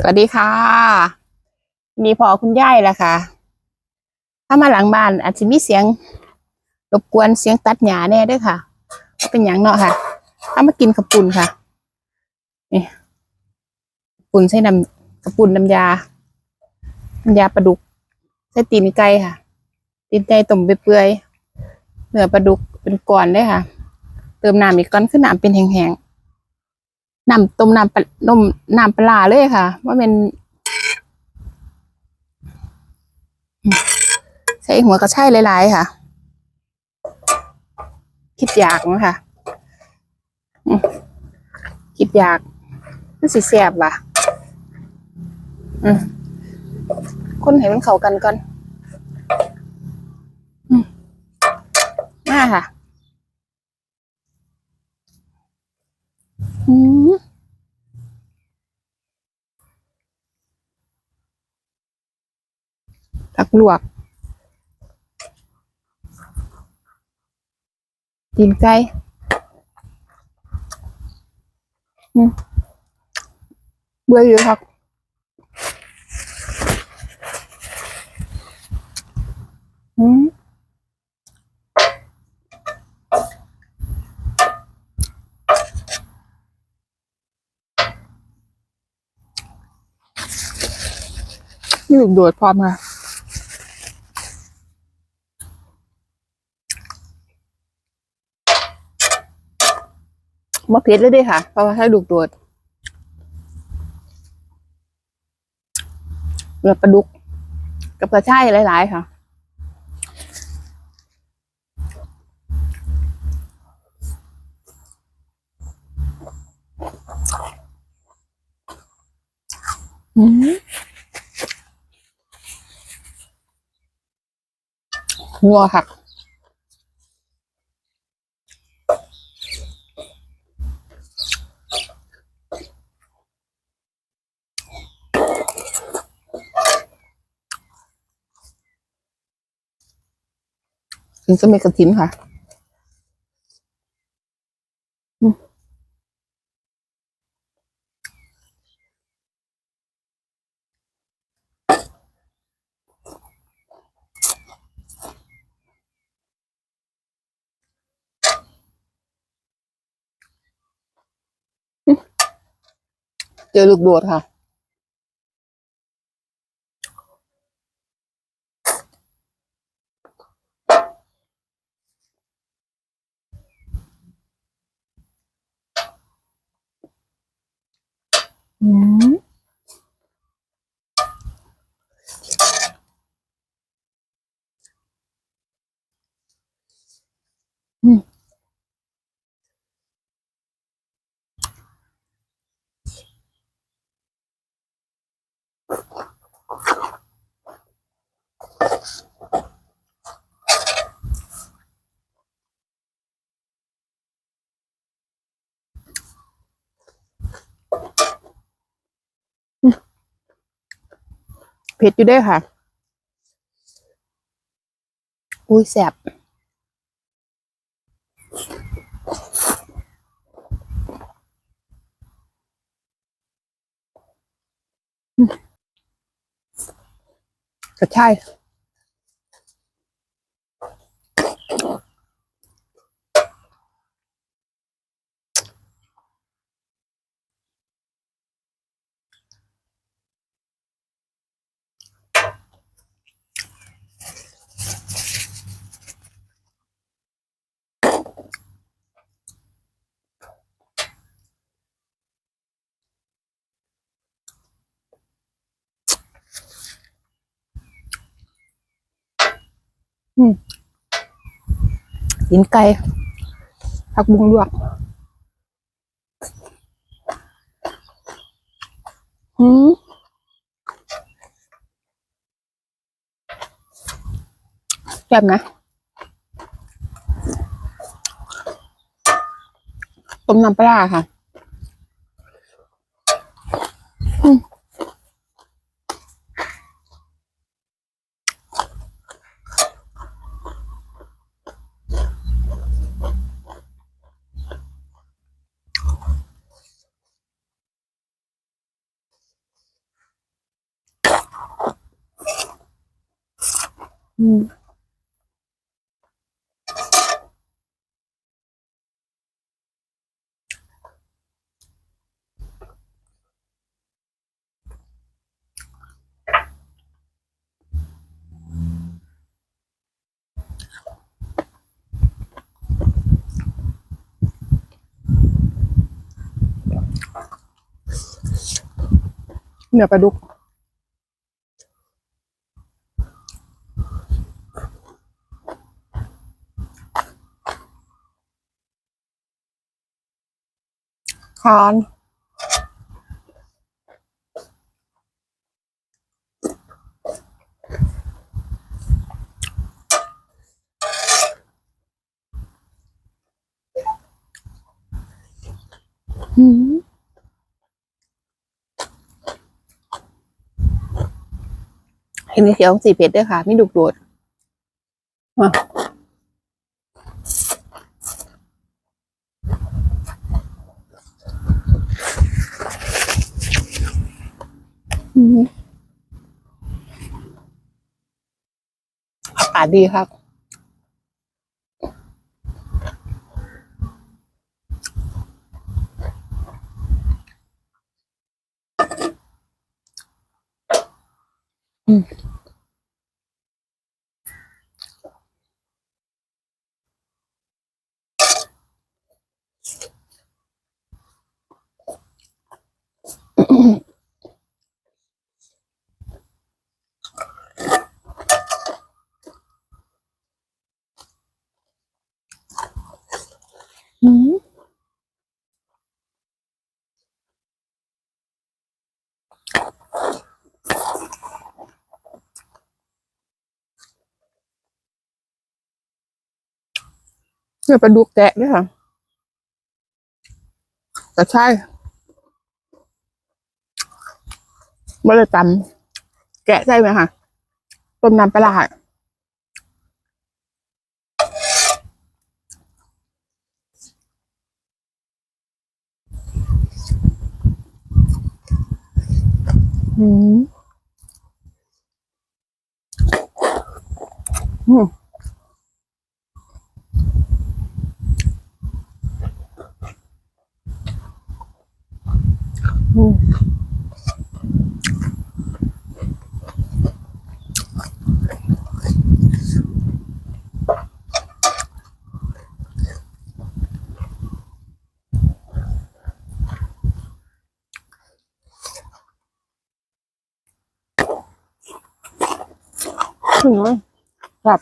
สวัสดีค่ะ มีพอคุณย่ายแล้วค่ะ ถ้ามาหลังบ้านอาจจะมีเสียงรบกวนเสียงตัดหญ้าแน่ด้วยค่ะว่าเป็นอย่างเนาะค่ะ ถ้ามากินกระปุ่นค่ะ นี่กระปุ่นใส่น้ำกระปุ่นน้ำยา น้ำยาปลาดุกใส่ตีนไก่ค่ะ ตีนไก่ต้มเปื่อยๆเนื้อปลาดุกเป็นก้อนเลยค่ะ เติมน้ำอีกก้อนขึ้นน้ำเป็นแห้งๆ น้ำต้มน้ำปลาน้ำน้ำปลาเลยค่ะว่าเป็นใส่หัวกระชายหลายๆค่ะ คิดอยากนะคะคิดอยากมันสิแสบว่ะคนให้มันเข้ากันก่อนอมมาค่ะ อืมผักลวก ตีนไก่เบื่ออยู่ครับอืม นี่ลูกโดดพร้อมค่ะมาเพ็ดเลยด้วยค่ะ เพราะว่าถ้าลูกโดดเกลือปลาดุก กับกระชายหลาย ๆ ค่ะ นัวค่ะถึงจะมีกระถินค่ะ เจอลูกโดดค่ะ อืมอืม เผ็ดอยู่เด้วยค่ะ อุ้ยแสบกระชาย กินไก่ผักบุ้งลวกอืมแซ่บนะต้มน้ำปลาค่ะ เนื้อปลาดุก คอนหืมเห็นมีเขียวสีเผ็ดด้วยค่ะ ไม่ดุกโดดมาอืมอากาศดีครับ เนื้อปลาดุกแกะด้วยค่ะแต่ใช่ไม่ได้ตำแกะใช่ไหมคะต้มน้ำปลาร้าอืมอืม ถึงเลยครับ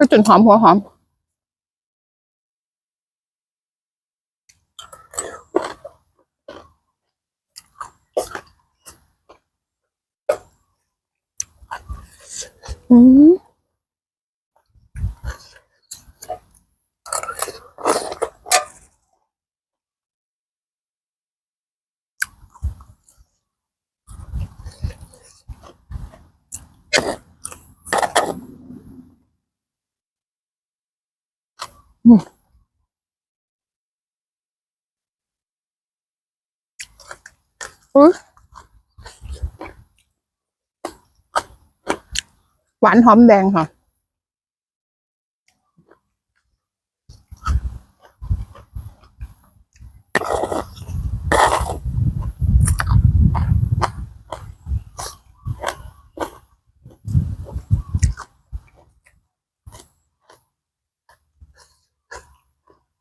ก็จนหอมหัวหอม หวานหอมแดงค่ะ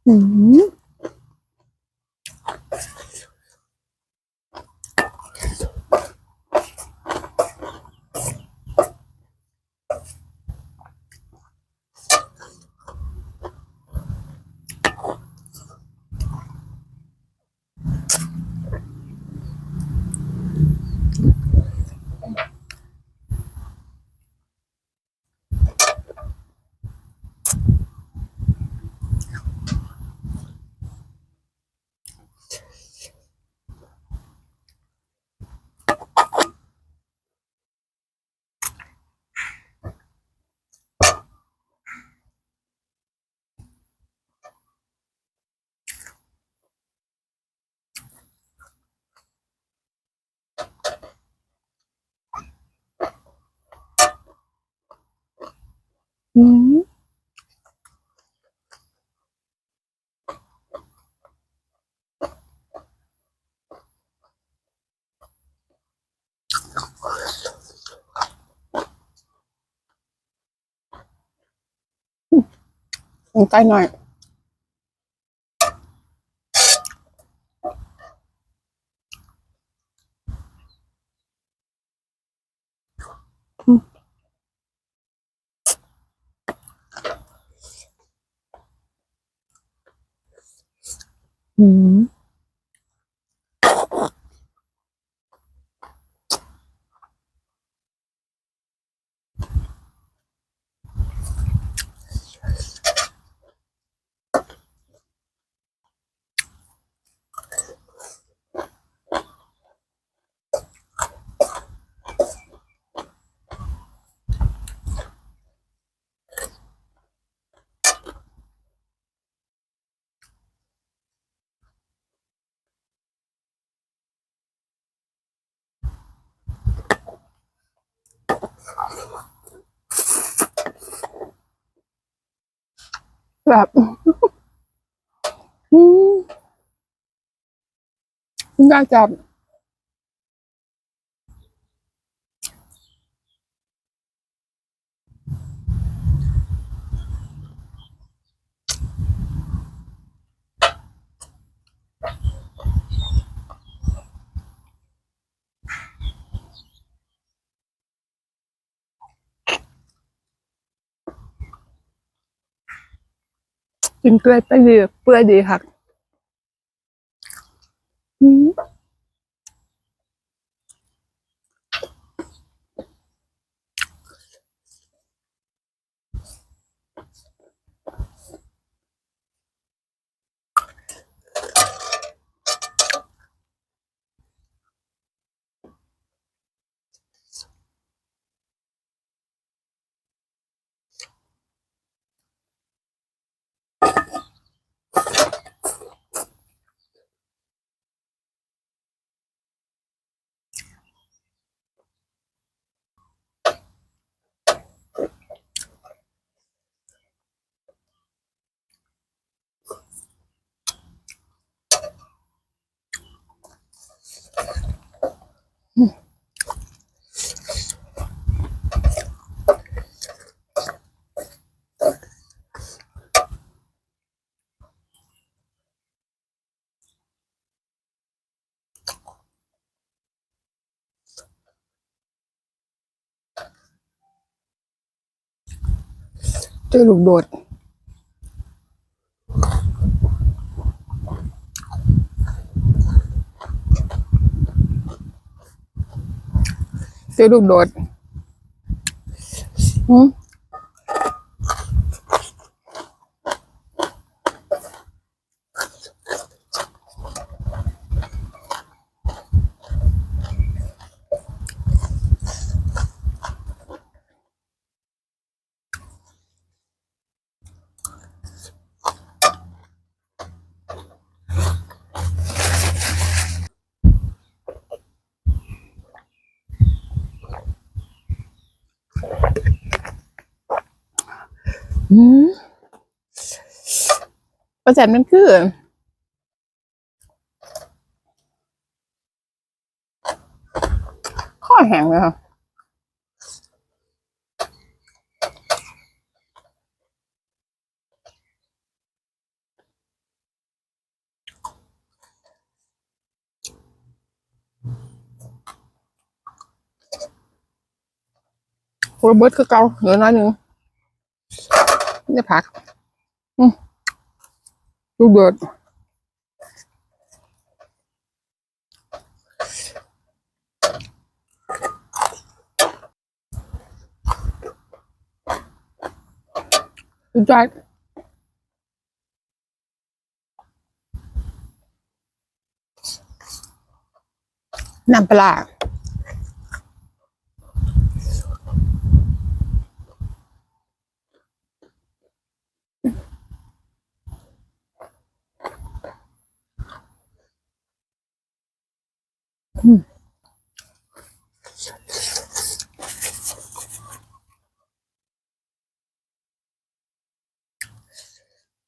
እ ใกล้หน่อย อืม แบบอืมน่าจะ กินเกลือไปดีเปื่อยดีค่ะอืม เจอลูกโดด เจอลูกโดดอืม อืมประจันมันคือข้อแห้งเลยค่ะโรเบิร์ตก็เกาเหลือน้อยหนึ่ง นี่ผักลูกเดือดสุดยอดน้ำปลา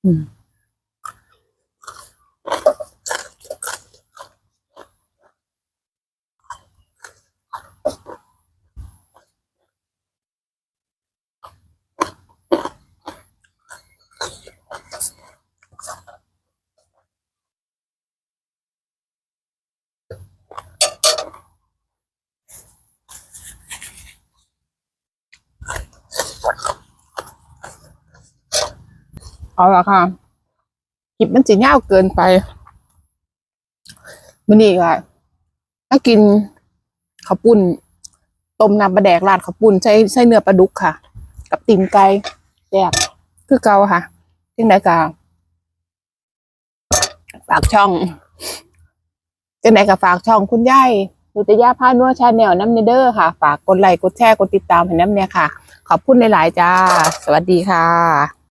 ร้ เอาละค่ะคลิปมันสิยาเกินไปมันนี่ก็ถ้ากินข้าวปุ้นต้มน้ำปลาแดกราดข้าวปุ้นใช้ใช้เนื้อปลาดุกค่ะ กับตีนไก่แซ่บคือเก่าค่ะที่ไหนก็ฝากช่องจังไหนก็ฝากช่องคุณยายนิตยาพานัวชาแนลน้ำเนเดอร์ค่ะ ฝากกดไลค์กดแชร์กดติดตามให้น้ำเนี่ยค่ะ ขอบคุณหลาย ๆ จ้า สวัสดีค่ะ